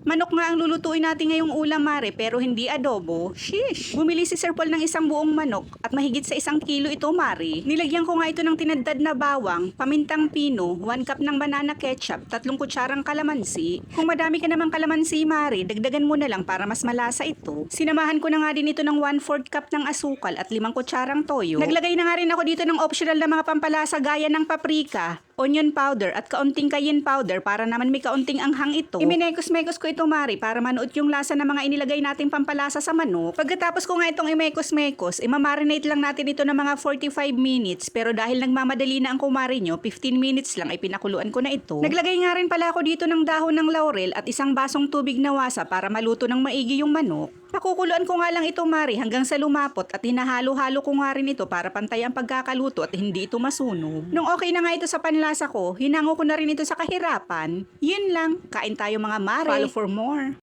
Manok nga ang lulutuin natin ngayong ulam mare pero hindi adobo. Shish! Bumili si Sir Paul ng isang buong manok at mahigit sa isang kilo ito mare. Nilagyan ko nga ito ng tinadtad na bawang, pamintang pino, 1 cup ng banana ketchup, tatlong kutsarang kalamansi. Kung madami ka namang kalamansi mare, dagdagan mo na lang para mas malasa ito. Sinamahan ko na nga din ito ng 1/4 cup ng asukal at 5 kutsarang toyo. Naglagay na nga rin ako dito ng optional na mga pampalasa gaya ng paprika, onion powder at kaunting cayenne powder para naman may kaunting anghang ito. Iminekos-mekos ko ito mari para manuot yung lasa ng mga inilagay nating pampalasa sa manok. Pagkatapos ko nga itong imekos-mekos, imamarinate lang natin ito ng mga 45 minutes pero dahil nagmamadali na ang kumari nyo, 15 minutes lang ay pinakuluan ko na ito. Naglagay nga rin pala ako dito ng dahon ng laurel at isang basong tubig na wasa para maluto ng maigi yung manok. Pakukuluan ko nga lang ito mari hanggang sa lumapot at hinahalo-halo ko nga rin ito para pantay ang pagkakaluto at hindi ito masunog. Nung okay na nga ito sa panlasa ko, hinango ko na rin ito sa kahirapan. Yun lang, kain tayo mga mare. Follow for more.